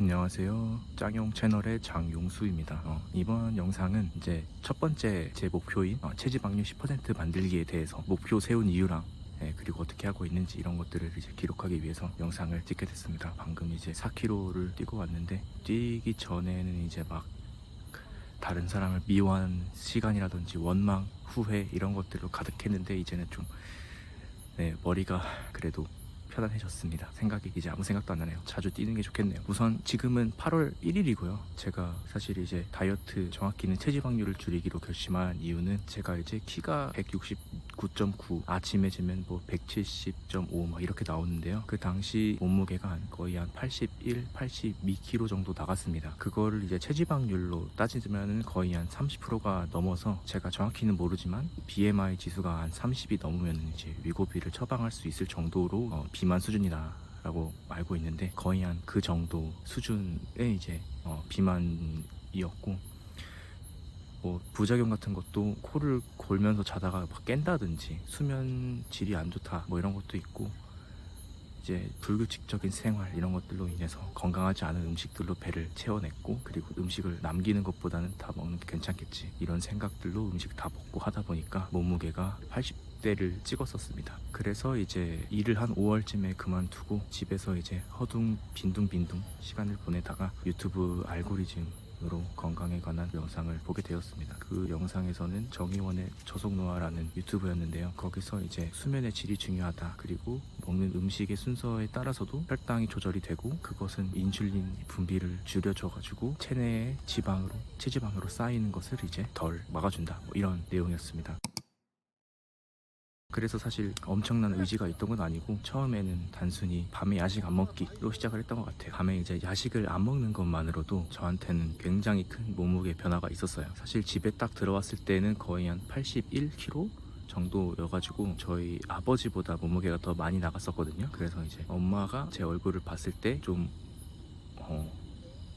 안녕하세요. 짱용 채널의 장용수입니다. 어, 이번 영상은 이제 첫 번째 제 목표인 어, 체지방률 10% 만들기에 대해서 목표 세운 이유랑 예, 그리고 어떻게 하고 있는지 이런 것들을 이제 기록하기 위해서 영상을 찍게 됐습니다. 방금 이제 4km를 뛰고 왔는데 뛰기 전에는 이제 막 다른 사람을 미워하는 시간이라든지 원망, 후회 이런 것들로 가득했는데 이제는 좀 네, 머리가 그래도 편안해졌습니다. 생각이 이제 아무 생각도 안 나네요. 자주 뛰는 게 좋겠네요. 우선 지금은 8월 1일이고요. 제가 사실 이제 다이어트 정확히는 체지방률을 줄이기로 결심한 이유는 제가 이제 키가 169.9 아침에 재면 뭐 170.5 막 이렇게 나오는데요. 그 당시 몸무게가 한 거의 한 81, 82kg 정도 나갔습니다. 그거를 이제 체지방률로 따지면은 거의 한 30%가 넘어서 제가 정확히는 모르지만 BMI 지수가 한 30이 넘으면 이제 위고비를 처방할 수 있을 정도로 어, 비만 수준이다라고 알고 있는데 거의 한 그 정도 수준의 이제 어, 비만이었고 뭐 부작용 같은 것도 코를 골면서 자다가 막 깬다든지 수면 질이 안 좋다 뭐 이런 것도 있고 이제 불규칙적인 생활 이런 것들로 인해서 건강하지 않은 음식들로 배를 채워냈고 그리고 음식을 남기는 것보다는 다 먹는 게 괜찮겠지 이런 생각들로 음식 다 먹고 하다 보니까 몸무게가 80 대를 찍었었습니다. 그래서 이제 일을 한 5월쯤에 그만두고 집에서 이제 허둥 빈둥빈둥 시간을 보내다가 유튜브 알고리즘 으로 건강에 관한 영상을 보게 되었습니다. 그 영상에서는 정의원의 저속노화라는 유튜브였는데요. 거기서 이제 수면의 질이 중요하다. 그리고 먹는 음식의 순서에 따라서도 혈당이 조절이 되고 그것은 인슐린 분비를 줄여줘가지고 체내의 지방으로 체지방으로 쌓이는 것을 이제 덜 막아준다. 뭐 이런 내용이었습니다. 그래서 사실 엄청난 의지가 있던 건 아니고 처음에는 단순히 밤에 야식 안 먹기로 시작을 했던 것 같아요. 밤에 이제 야식을 안 먹는 것만으로도 저한테는 굉장히 큰 몸무게 변화가 있었어요. 사실 집에 딱 들어왔을 때는 거의 한 81kg 정도여가지고 저희 아버지보다 몸무게가 더 많이 나갔었거든요. 그래서 이제 엄마가 제 얼굴을 봤을 때좀 어,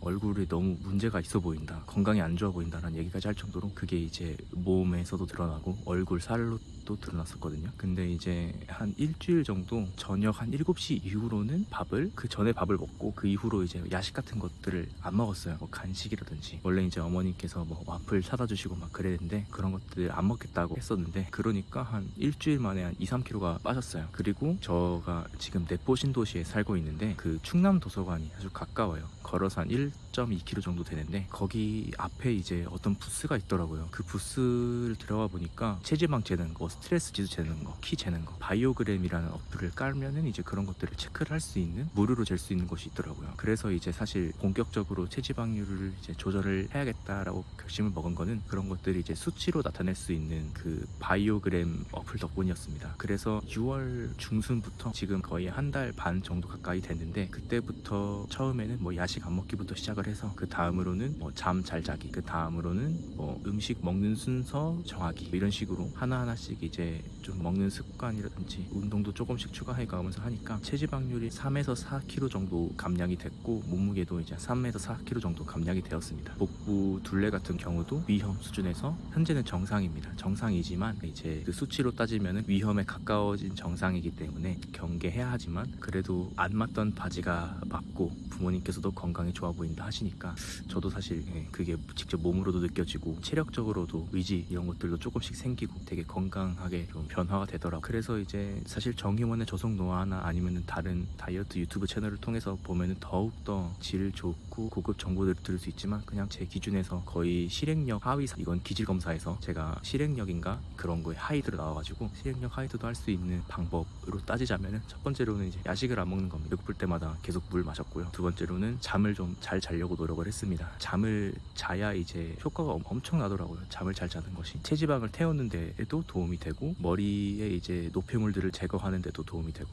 얼굴이 너무 문제가 있어 보인다. 건강이 안 좋아 보인다라는 얘기까지 할 정도로 그게 이제 몸에서도 드러나고 얼굴 살로 또 드러났었거든요. 근데 이제 한 일주일 정도 저녁 한 7시 이후로는 밥을 그 전에 밥을 먹고 그 이후로 이제 야식 같은 것들을 안 먹었어요. 뭐 간식이라든지 원래 이제 어머니께서 뭐 와플 사다 주시고 막 그랬는데 그런 것들 안 먹겠다고 했었는데 그러니까 한 일주일 만에 한 2, 3kg가 빠졌어요. 그리고 저가 지금 내포 신도시에 살고 있는데 그 충남 도서관이 아주 가까워요. 걸어서 한 1.2km 정도 되는데 거기 앞에 이제 어떤 부스가 있더라고요. 그 부스를 들어가 보니까 체지방 재는 거, 스트레스 지수 재는 거, 키 재는 거, 바이오그램이라는 어플을 깔면은 이제 그런 것들을 체크를 할 수 있는 무료로 잴 수 있는 곳이 있더라고요. 그래서 이제 사실 본격적으로 체지방률을 이제 조절을 해야겠다라고 결심을 먹은 거는 그런 것들이 이제 수치로 나타낼 수 있는 그 바이오그램 어플 덕분이었습니다. 그래서 6월 중순부터 지금 거의 한 달 반 정도 가까이 됐는데 그때부터 처음에는 뭐 야식 안 먹기부터 시작을 해서 그 다음으로는 뭐 잠 잘 자기, 그 다음으로는 뭐 음식 먹는 순서 정하기 뭐 이런 식으로 하나 하나씩 이제 좀 먹는 습관이라든지 운동도 조금씩 추가해 가면서 하니까 체지방률이 3에서 4kg 정도 감량이 됐고 몸무게도 이제 3에서 4kg 정도 감량이 되었습니다. 복부 둘레 같은 경우도 위험 수준에서 현재는 정상입니다. 정상이지만 이제 그 수치로 따지면 위험에 가까워진 정상이기 때문에 경계해야 하지만 그래도 안 맞던 바지가 맞고 부모님께서도 건강이 좋아 보 인다 하시니까 저도 사실 예, 그게 직접 몸으로도 느껴지고 체력적으로도 의지 이런 것들도 조금씩 생기고 되게 건강하게 좀 변화가 되더라고요. 그래서 이제 사실 정의원의 저속 노화나 아니면 다른 다이어트 유튜브 채널을 통해서 보면은 더욱더 질 좋고 고급 정보들을 들을 수 있지만 그냥 제 기준에서 거의 실행력 하위사 이건 기질 검사에서 제가 실행력인가 그런 거에 하이드로 나와가지고 실행력 하이드도 할 수 있는 방법으로 따지자면은 첫 번째로는 이제 야식을 안 먹는 겁니다. 배고플 때마다 계속 물 마셨고요. 두 번째로는 잠을 좀 잘 자려고 노력을 했습니다. 잠을 자야 이제 효과가 엄- 엄청 나더라고요. 잠을 잘 자는 것이 체지방을 태우는 데에도 도움이 되고 머리에 이제 노폐물들을 제거하는 데도 도움이 되고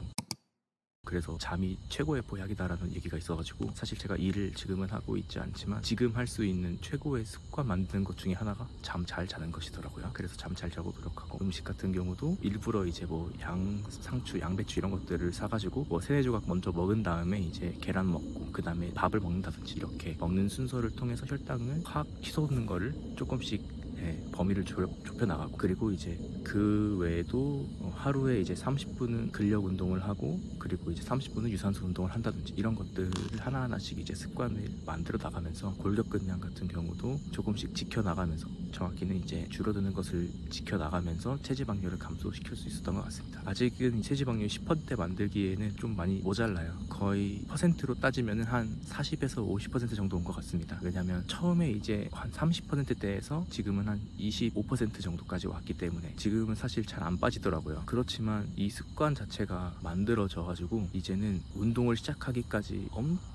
그래서 잠이 최고의 보약이다라는 얘기가 있어가지고 사실 제가 일을 지금은 하고 있지 않지만 지금 할 수 있는 최고의 습관 만드는 것 중에 하나가 잠 잘 자는 것이더라고요. 그래서 잠 잘 자고 노력하고 음식 같은 경우도 일부러 이제 뭐 양 상추, 양배추 이런 것들을 사가지고 뭐 세네 조각 먼저 먹은 다음에 이제 계란 먹고 그 다음에 밥을 먹는다든지 이렇게 먹는 순서를 통해서 혈당을 확 치솟는 거를 조금씩 예, 범위를 좁, 혀 나가고 그리고 이제 그 외에도 어, 하루에 이제 30분은 근력 운동을 하고 그리고 이제 30분은 유산소 운동을 한다든지 이런 것들을 하나하나씩 이제 습관을 만들어 나가면서 골격근량 같은 경우도 조금씩 지켜 나가면서 정확히는 이제 줄어드는 것을 지켜 나가면서 체지방률을 감소시킬 수 있었던 것 같습니다. 아직은 체지방률 10% 만들기에는 좀 많이 모자라요. 거의 퍼센트로 따지면은 한 40에서 50% 정도 온 것 같습니다. 왜냐면 처음에 이제 한 30%대에서 지금은 한 25% 정도까지 왔기 때문에 지금은 사실 잘 안 빠지더라고요. 그렇지만 이 습관 자체가 만들어져 가지고 이제는 운동을 시작하기까지 엄청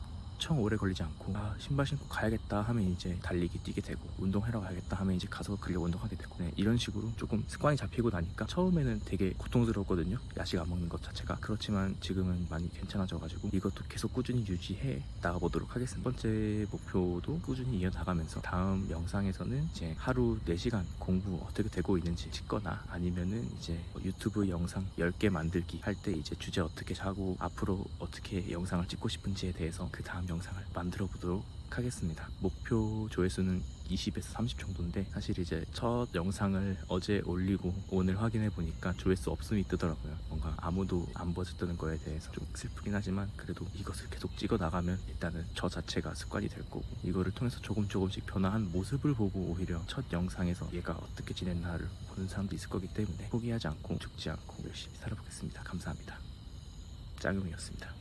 오래 걸리지 않고 아 신발 신고 가야겠다 하면 이제 달리기 뛰게 되고 운동하러 가야겠다 하면 이제 가서 근력 운동하게 되고 네, 이런 식으로 조금 습관이 잡히고 나니까 처음에는 되게 고통스러웠거든요. 야식 안 먹는 것 자체가. 그렇지만 지금은 많이 괜찮아져 가지고 이것도 계속 꾸준히 유지해 나가보도록 하겠습니다. 첫 번째 목표도 꾸준히 이어나가면서 다음 영상에서는 이제 하루 4시간 공부 어떻게 되고 있는지 찍거나 아니면은 이제 뭐 유튜브 영상 10개 만들기 할 때 이제 주제 어떻게 하고 앞으로 어떻게 영상을 찍고 싶은지에 대해서 그 다음 영상을 만들어 보도록 하겠습니다. 목표 조회수는 20에서 30 정도인데 사실 이제 첫 영상을 어제 올리고 오늘 확인해 보니까 조회수 없음이 뜨더라고요. 뭔가 아무도 안 보셨다는 거에 대해서 좀 슬프긴 하지만 그래도 이것을 계속 찍어 나가면 일단은 저 자체가 습관이 될 거고 이거를 통해서 조금 조금씩 변화한 모습을 보고 오히려 첫 영상에서 얘가 어떻게 지냈나를 보는 사람도 있을 거기 때문에 포기하지 않고 죽지 않고 열심히 살아보겠습니다. 감사합니다. 짱용이었습니다.